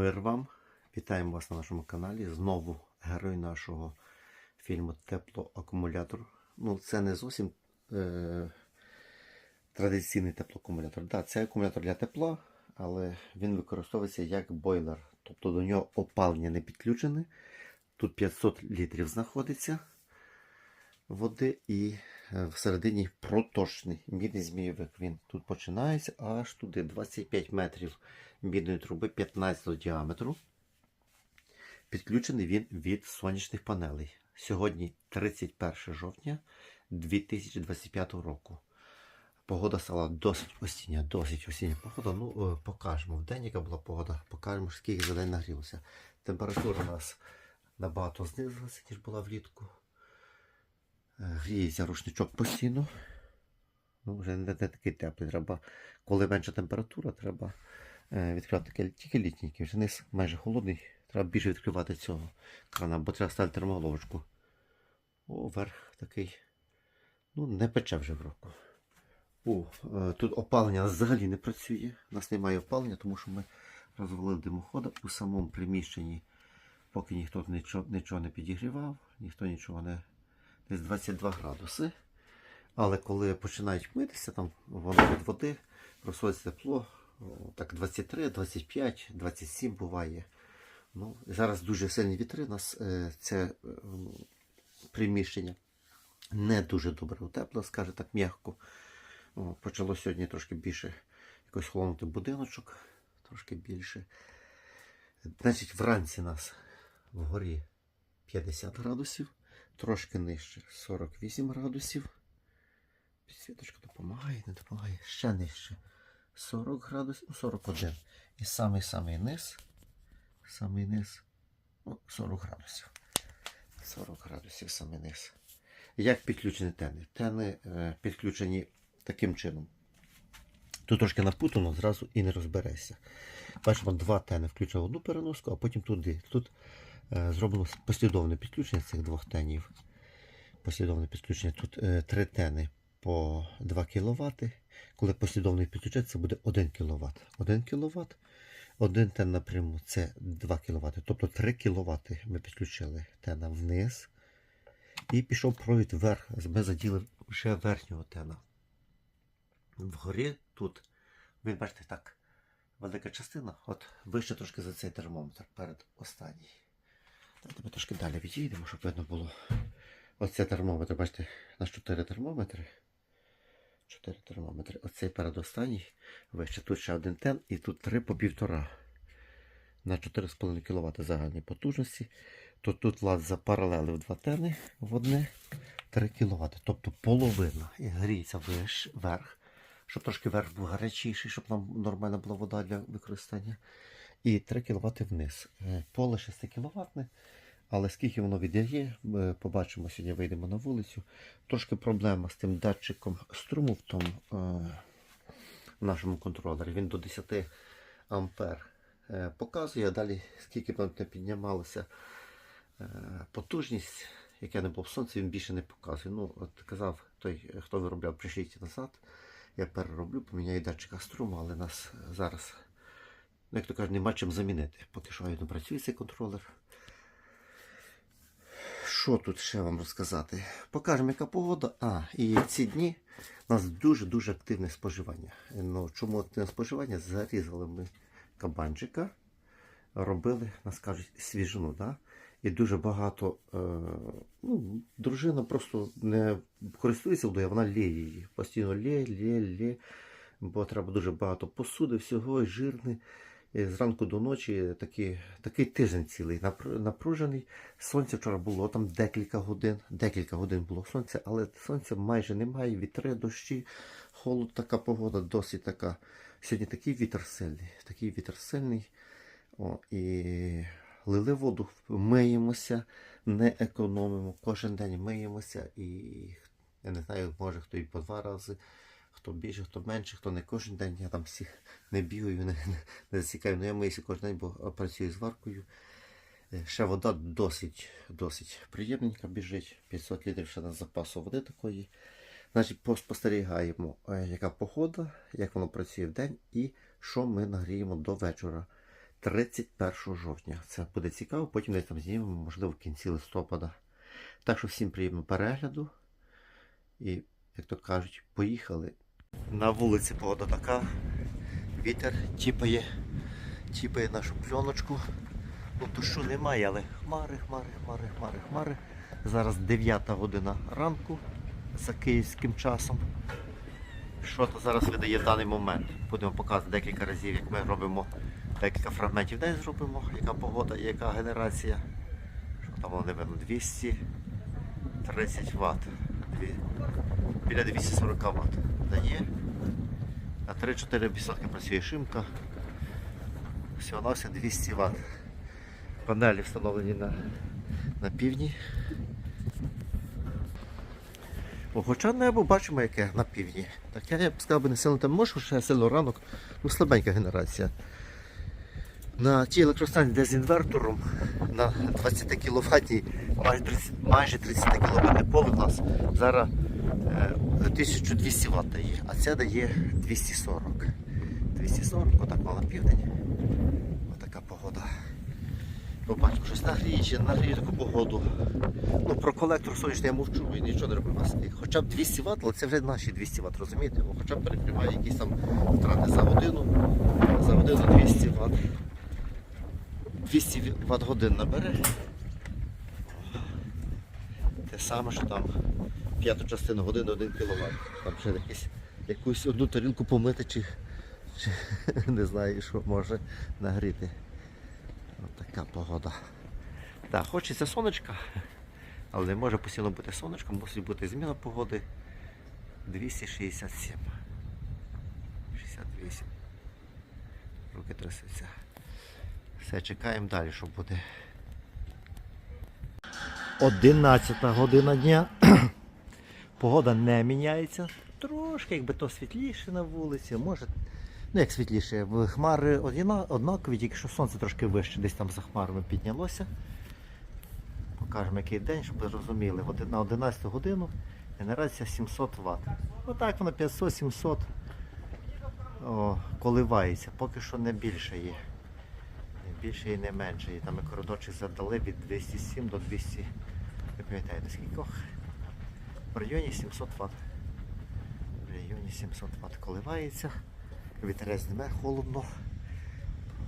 Мир вам! Вітаємо вас на нашому каналі. Знову герой нашого фільму Теплоакумулятор. Ну, це не зовсім е- традиційний теплоакумулятор. Да, це акумулятор для тепла, але він використовується як бойлер. Тобто до нього опалення не підключене. Тут 500 літрів знаходиться води і всередині проточний мідний змійовик. Він тут починається аж туди 25 метрів мідної труби 15 діаметру. Підключений він від сонячних панелей. Сьогодні 31 жовтня 2025 року. Погода стала досить осіння, досить осіння погода. Ну, е, покажемо. В день, яка була погода, покажемо, скільки за день нагрілося. Температура у нас набагато знизилася, ніж була влітку. Е, Гріється рушничок постійно. Ну, вже не, не такий теплий. Треба, коли менша температура, треба е, відкривати тільки- літній. Вже низ майже холодний. Треба більше відкривати цього крана, бо треба ставити термоголовочку. О, верх такий. Ну, не пече вже в року. О, е, тут опалення взагалі не працює. У нас немає опалення, тому що ми розвалили димохода у самому приміщенні. Поки ніхто нічого, нічого не підігрівав, ніхто нічого не. Десь 22 градуси. Але коли починають митися, там воно від води, розходиться тепло, так 23, 25, 27 буває. Ну, зараз дуже сильні вітри. У нас е, це е, приміщення не дуже добре утепло, скаже так м'яко. Почало сьогодні трошки більше якось холонути будиночок, трошки більше. Значить, вранці нас вгорі 50 градусів, трошки нижче 48 градусів. Підсвіточка допомагає, не допомагає. Ще нижче 40 градусів, ну, 41. І самий самий низ, самий низ, ну, 40 градусів. 40 градусів самий низ. Як підключені тени? Тени е, підключені таким чином. Тут трошки напутано, зразу і не розберешся. Бачимо, два тени включили в одну переноску, а потім туди. Тут зроблено послідовне підключення цих двох тенів. Послідовне підключення. Тут е, три тени по 2 кВт. Коли послідовний підключать, це буде 1 кВт. 1 кВт. Один тен напряму це 2 кВт. Тобто 3 кВт ми підключили тена вниз. І пішов провід вверх. Ми заділи вже верхнього тена. Вгорі тут, ви бачите, так, велика частина, от вище трошки за цей термометр перед останній. Давайте ми трошки далі відійдемо, щоб видно було. Оце термометр, бачите, у нас 4 термометри. 4 термометри. Оцей передостанній вище. Тут ще один тен і тут 3 по півтора. На 4,5 кВт загальної потужності. То тут влад запаралелив два тени в одне 3 кВт. Тобто половина і гріється виш, вверх, щоб трошки верх був гарячіший, щоб нам нормальна була вода для використання. І 3 кВт вниз. Е, Поле 6 кВт. Але скільки воно віддає, побачимо сьогодні, вийдемо на вулицю. Трошки проблема з тим датчиком струму в тому е, в нашому контролері. Він до 10 ампер е, показує, а далі скільки б не піднімалося е, потужність, яка не було в сонці, він більше не показує. Ну, от казав той, хто виробляв, пришліть назад. Я перероблю, поміняю датчика струму, але нас зараз, ну, як то кажуть, нема чим замінити. Поки що не працює цей контролер. Що тут ще вам розказати? Покажемо, яка погода. А, і ці дні у нас дуже-дуже активне споживання. Ну, чому активне споживання? Зарізали ми кабанчика, робили, нас кажуть, свіжину. Да? І дуже багато е, ну, дружина просто не користується водою, вона лє її. Постійно лє, лє, лє. Бо треба дуже багато посуди, всього, і жирне. І зранку до ночі такий, такий тиждень цілий напружений. Сонце вчора було там декілька годин. Декілька годин було сонце, але сонця майже немає. Вітри, дощі, холод, така погода, досить така. Сьогодні такий вітер сильний, такий вітер сильний. О, і лили воду, миємося, не економимо. Кожен день миємося і я не знаю, може хто і по два рази. Хто більше, хто менше, хто не кожен день. Я там всіх не бігаю, не, не, не засікаю. Ну я миюся кожен день, бо працюю з варкою. Е, Ще вода досить, досить приємненька біжить. 500 літрів ще на запасу води такої. Значить, поспостерігаємо, е, яка погода, як воно працює в день і що ми нагріємо до вечора. 31 жовтня. Це буде цікаво, потім десь там знімемо, можливо, в кінці листопада. Так що всім приємного перегляду. І, як то кажуть, поїхали. На вулиці погода така. Вітер тіпає, тіпає нашу пленочку. Ну, дощу немає, але хмари, хмари, хмари, хмари, хмари. Зараз 9 година ранку за київським часом. Що то зараз видає в даний момент? Будемо показувати декілька разів, як ми робимо декілька фрагментів день зробимо, яка погода яка генерація. Що там воно не видно? 230 Вт. Біля 240 Вт дає. На 3-4% працює шимка. Всього на все 200 Вт. Панелі встановлені на, на півдні. Хоча небо бачимо, яке на півдні. Так я б сказав не сильно там може, ще сильно ранок, ну слабенька генерація. На тій електростанції, де з інвертором на 20 кВт, майже 30, майже 30 кВт у нас зараз 1200 Вт дає, а це дає 240. 240, отак мала південь. Отака погода. Побачимо, щось нагріє, чи нагріє таку погоду. Ну, про колектор сонячний я мовчу, він нічого не робив. Хоча б 200 Вт, але це вже наші 200 Вт, розумієте? Ну, Хоча б перекриває якісь там втрати за годину. За годину 200 Вт. 200 Вт годин набере. Те саме, що там п'яту частину години 1 кВт. Там ще якесь, якусь одну тарілку помити чи, чи не знаю, що може нагріти. Ось така погода. Так, хочеться сонечка, але не може постійно бути сонечко, мусить бути зміна погоди 267. 68. Руки трясуться. Все, чекаємо далі, що буде. 11 година дня. Погода не міняється. Трошки, якби то світліше на вулиці, може. Ну як світліше, хмари однакові, тільки що сонце трошки вище, десь там за хмарами піднялося. Покажемо який день, щоб ви розуміли. На 11 годину генерація 700 Вт. Отак вона 500-700 коливається, поки що не більше є. Не більше і не менше. Там і коридорчик задали від 207 до 200. Не пам'ятаю до скількох. В районі 700 Вт. В районі 700 Вт коливається. Вітерець дме, холодно.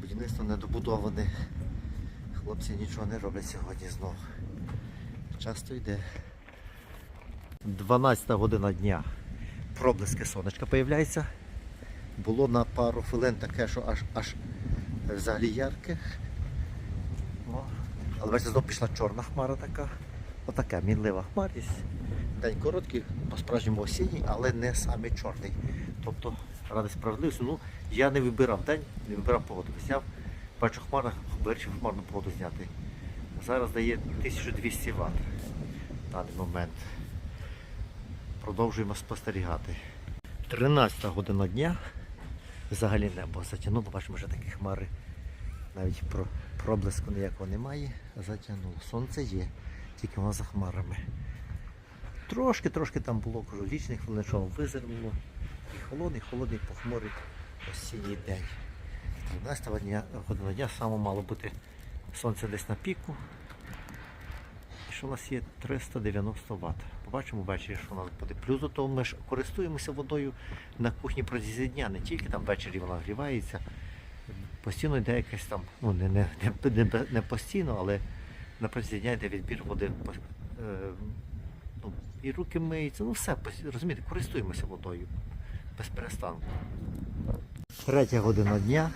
Будівництво недобудоване. Хлопці нічого не роблять сьогодні знову. Часто йде. 12 година дня. Проблиски сонечка появляється. Було на пару хвилин таке, що аж аж взагалі ярке. О, але бачите, знову пішла чорна хмара така. Отака мінлива хмарність. День короткий, по-справжньому осінній, але не саме чорний. Тобто, ради справедливості, ну, я не вибирав день, не вибирав погоду. Зняв, бачу хмара, вирішив хмарну погоду зняти. Зараз дає 1200 Вт в даний момент. Продовжуємо спостерігати. 13 година дня. Взагалі небо затягнуло, бачимо, вже такі хмари. Навіть про проблиску ніякого немає, затягнуло. Сонце є, тільки воно за хмарами. Трошки, трошки там було кажу, лічних хвилин, що визирнуло. І холодний, холодний, похмурий осінній день. 13 дня, година дня саме мало бути сонце десь на піку. І що у нас є 390 Вт. Побачимо ввечері, що у нас буде. Плюс до того ми ж користуємося водою на кухні протягом дня, не тільки там ввечері вона грівається. Постійно йде якесь там, ну не, не, не, не, постійно, але на протязі дня йде відбір води. І руки миються, ну все, розумієте, користуємося водою без перестанку. Третя година дня.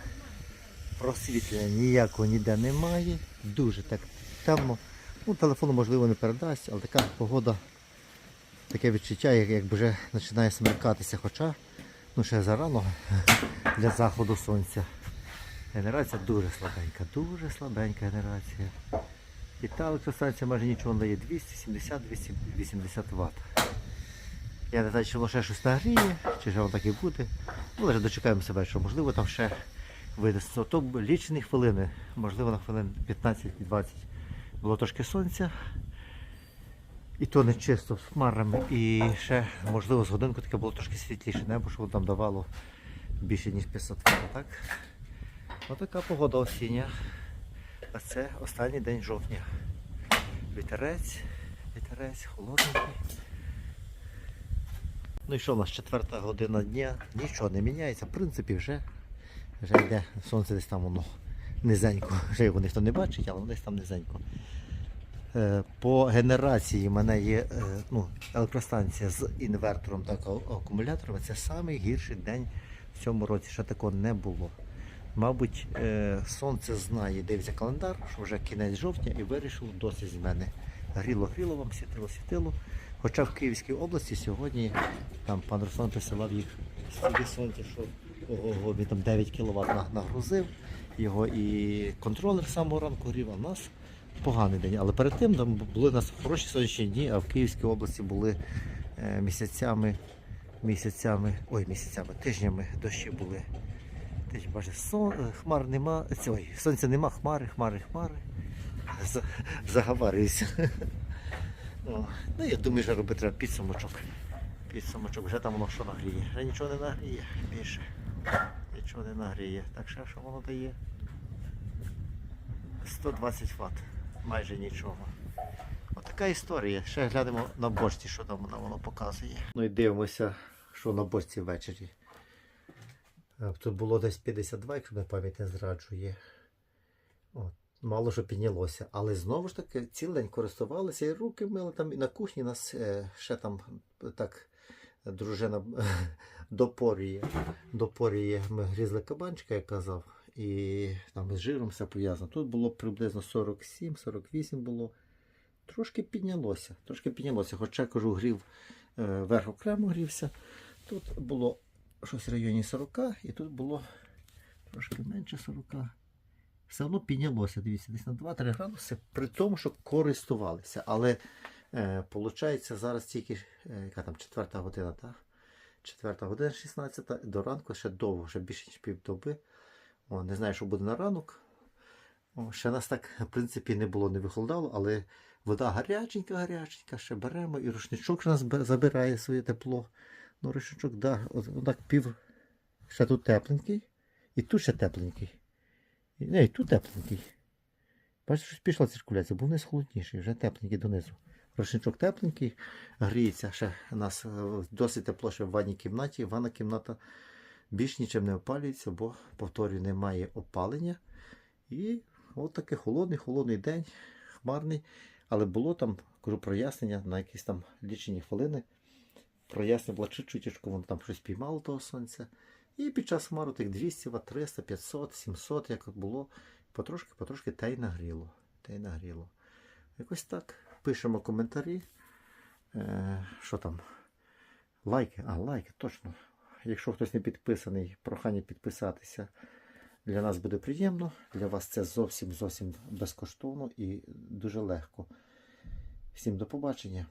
Просвітлення ніякого ніде немає. Дуже так темно. Ну, телефону можливо не передасть, але така погода, таке відчуття, як, якби вже починає смеркатися, хоча ну, ще зарано для заходу сонця. Генерація дуже слабенька, дуже слабенька генерація. І та електростанція майже нічого не дає 270-280 Вт. Я не знаю, чи воно ще щось нагріє, чи ж воно так і буде. Ну, але ж дочекаємося вечора. Можливо, там ще вийде. з. То лічені хвилини, можливо, на хвилин 15-20 було трошки сонця. І то не чисто з хмарами. І ще, можливо, з годинку таке було трошки світліше небо, що воно там давало більше, ніж 500 Вт, так? Отака погода осіння. А це останній день жовтня. Вітерець, вітерець, холодненький. Ну і що у нас четверта година дня, нічого не міняється. В принципі, вже, вже йде сонце десь там воно низенько. Вже його ніхто не бачить, але воно десь там низенько. Е, По генерації в мене є е, ну, електростанція з інвертором та акумулятором. Це найгірший день в цьому році. Ще такого не було. Мабуть, е, сонце знає, дивиться календар, що вже кінець жовтня і вирішило досить з мене. Гріло, гріло вам, світило, світило. Хоча в Київській області сьогодні там пан Руслан присилав їх стільки сонця, що ого, він там 9 кВт нагрузив його і контролер з самого ранку грів, а в нас поганий день. Але перед тим там були у нас хороші сонячні дні, а в Київській області були е, місяцями, місяцями, ой, місяцями, тижнями дощі були. Ти ж бачиш, сон, е, хмар нема, ой, сонця нема, хмари, хмари, хмари. За- Заговарююся. Ну, я думаю, що робити треба підсумочок. Підсумочок, вже там воно що нагріє. Вже нічого не нагріє більше. Нічого не нагріє. Так що, що воно дає? 120 Вт. Майже нічого. Отака історія. Ще глянемо на бочці, що там воно показує. Ну і дивимося, що на бочці ввечері. Е, Тут було десь 52, якщо не пам'ять не зраджує. От. Мало що піднялося. Але знову ж таки цілий день користувалися і руки мили там і на кухні нас е, ще там так дружина допорює. Допорює. Ми грізли кабанчика, як казав, і там з жиром все пов'язано. Тут було приблизно 47-48 було. Трошки піднялося. Трошки піднялося. Хоча кажу, грів е, верх окремо грівся. Тут було щось в районі 40, і тут було трошки менше 40. Все одно піднялося, дивіться, десь на 2-3 градуси, при тому, що користувалися. Але е, виходить, зараз тільки е, яка там четверта година, так? Четверта година 16 до ранку ще довго, ще більше ніж півдоби. О, не знаю, що буде на ранок. О, ще нас так, в принципі, не було, не вихолодало, але вода гаряченька, гаряченька, ще беремо, і рушничок нас забирає своє тепло. Ну, рушничок, да, от, отак пів. Ще тут тепленький, і тут ще тепленький. І, не, і тут тепленький. Бачите, щось пішла циркуляція, був вниз холодніший, вже тепленький донизу. Рушничок тепленький, гріється ще у нас е, досить тепло ще в ванній кімнаті. Ванна кімната більш нічим не опалюється, бо, повторюю, немає опалення. І от такий холодний, холодний день, хмарний. Але було там, кажу, прояснення на якісь там лічені хвилини. Прояснення було чуть-чуточку, воно там щось піймало того сонця. І під час хмару тих 200 Вт, 300, 500, 700, як було, потрошки, потрошки те й нагріло. Те й нагріло. Якось так. Пишемо коментарі. Е, що там? Лайки, а, лайки, точно. Якщо хтось не підписаний, прохання підписатися. Для нас буде приємно. Для вас це зовсім зовсім безкоштовно і дуже легко. Всім до побачення.